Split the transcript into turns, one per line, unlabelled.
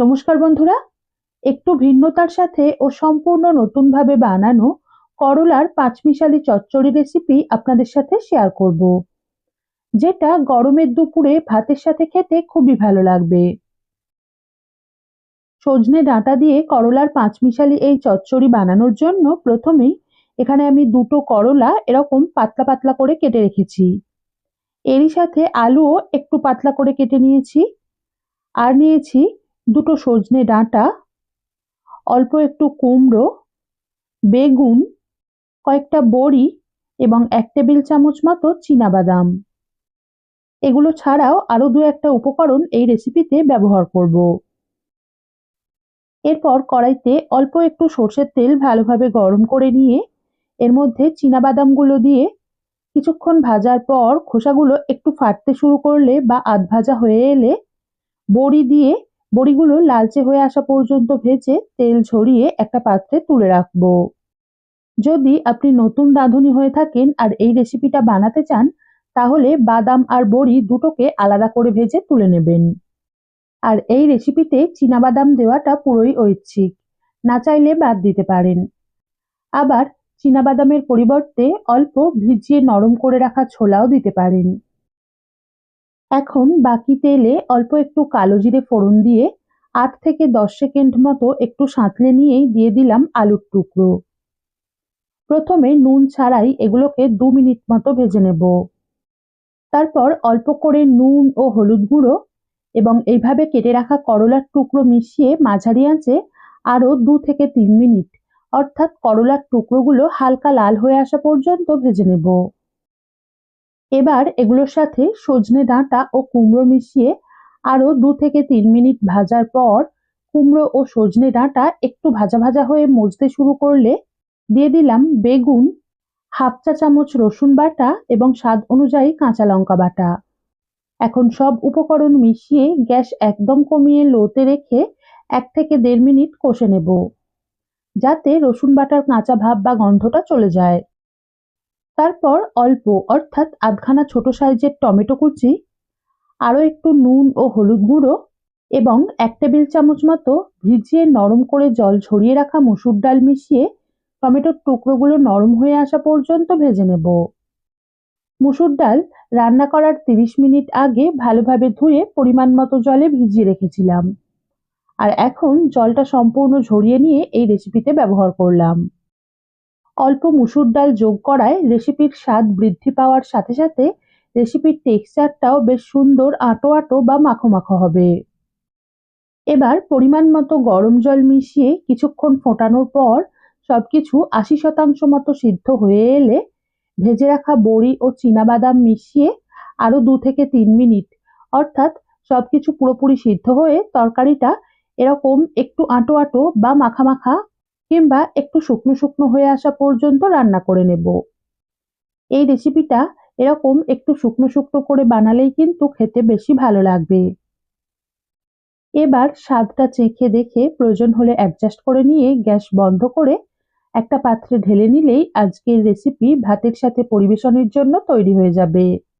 নমস্কার বন্ধুরা। একটু ভিন্নতার সাথে ও সম্পূর্ণ নতুনভাবে বানানো করলার পাঁচমিশালি চচ্চড়ি রেসিপি আপনাদের সাথে শেয়ার করব, যেটা গরমের দুপুরে ভাতের সাথে খেতে খুবই ভালো লাগবে। সজনে ডাঁটা দিয়ে করলার পাঁচমিশালি এই চচ্চড়ি বানানোর জন্য প্রথমেই এখানে আমি দুটো করলা এরকম পাতলা পাতলা করে কেটে রেখেছি। এরই সাথে আলুও একটু পাতলা করে কেটে নিয়েছি। আর নিয়েছি দুটো সজনে ডাঁটা, অল্প একটু কুমড়ো, বেগুন, কয়েকটা বড়ি এবং এক টেবিল চামচ মতো বাদাম এগুলো ছাড়াও আরও দু একটা উপকরণ এই রেসিপিতে ব্যবহার করব। এরপর কড়াইতে অল্প একটু সর্ষের তেল ভালোভাবে গরম করে নিয়ে, এর মধ্যে বাদামগুলো দিয়ে কিছুক্ষণ ভাজার পর খোসাগুলো একটু ফাটতে শুরু করলে বা আধ ভাজা হয়ে এলে বড়ি দিয়ে বড়িগুলো লালচে হয়ে আসা পর্যন্ত ভেজে তেল ঝরিয়ে একটা পাত্রে তুলে রাখব। যদি আপনি নতুন রাঁধুনি হয়ে থাকেন আর এই রেসিপিটা বানাতে চান, তাহলে বাদাম আর বড়ি দুটোকে আলাদা করে ভেজে তুলে নেবেন। আর এই রেসিপিতে বাদাম দেওয়াটা পুরোই ঐচ্ছিক, না চাইলে বাদ দিতে পারেন। আবার বাদামের পরিবর্তে অল্প ভিজিয়ে নরম করে রাখা ছোলাও দিতে পারেন। এখন বাকি তেলে অল্প একটু কালো জিরে ফোড়ন দিয়ে আট থেকে দশ সেকেন্ড মতো একটু সাঁতলে নিয়েই দিয়ে দিলাম আলুর টুকরো। প্রথমে নুন ছাড়াই এগুলোকে দু মিনিট মতো ভেজে নেব। তারপর অল্প করে নুন ও হলুদ গুঁড়ো এবং এইভাবে কেটে রাখা করলার টুকরো মিশিয়ে মাঝারি আঁচে আরও দু থেকে তিন মিনিট, অর্থাৎ করলার টুকরোগুলো হালকা লাল হয়ে আসা পর্যন্ত ভেজে নেব। এবার এগুলোর সাথে সজনে ডাঁটা ও কুমড়ো মিশিয়ে আরও দু থেকে তিন মিনিট ভাজার পর কুমড়ো ও সজনে ডাঁটা একটু ভাজা ভাজা হয়ে মজতে শুরু করলে দিয়ে দিলাম বেগুন, হাফ চা চামচ রসুন বাটা এবং স্বাদ অনুযায়ী কাঁচা লঙ্কা বাটা। এখন সব উপকরণ মিশিয়ে গ্যাস একদম কমিয়ে লোতে রেখে এক থেকে দেড় মিনিট কষে নেব, যাতে রসুন বাটার কাঁচা ভাব বা গন্ধটা চলে যায়। তারপর অল্প, অর্থাৎ আধখানা ছোট সাইজের টমেটো কুচি, আরও একটু নুন ও হলুদ গুঁড়ো এবং এক টেবিল চামচ মতো ভিজিয়ে নরম করে জল ঝরিয়ে রাখা মসুর ডাল মিশিয়ে টমেটোর টুকরোগুলো নরম হয়ে আসা পর্যন্ত ভেজে নেব। মুসুর ডাল রান্না করার তিরিশ মিনিট আগে ভালোভাবে ধুয়ে পরিমাণ মতো জলে ভিজিয়ে রেখেছিলাম। আর এখন জলটা সম্পূর্ণ ঝরিয়ে নিয়ে এই রেসিপিতে ব্যবহার করলাম। অল্প মুসুর ডাল যোগ করায় রেসিপির স্বাদ বৃদ্ধি পাওয়ার সাথে সাথে রেসিপির টেক্সচারটাও বেশ সুন্দর আঁটো আঁটো বা মাখো মাখো হবে। এবার পরিমাণ মতো গরম জল মিশিয়ে কিছুক্ষণ ফোটানোর পর সবকিছু আশি শতাংশ মতো সিদ্ধ হয়ে এলে ভেজে রাখা বড়ি ও বাদাম মিশিয়ে আরও দু থেকে তিন মিনিট, অর্থাৎ সবকিছু পুরোপুরি সিদ্ধ হয়ে তরকারিটা এরকম একটু আঁটো আঁটো বা মাখা মাখা কিংবা একটু শুকনো শুকনো হয়ে আসা পর্যন্ত রান্না করে নেব। এই রেসিপিটা এরকম একটু শুকনো শুকনো করে বানালেই কিন্তু খেতে বেশি ভালো লাগবে। এবার স্বাদটা চেখে দেখে প্রয়োজন হলে অ্যাডজাস্ট করে নিয়ে গ্যাস বন্ধ করে একটা পাত্রে ঢেলে নিলেই আজকের রেসিপি ভাতের সাথে পরিবেশনের জন্য তৈরি হয়ে যাবে।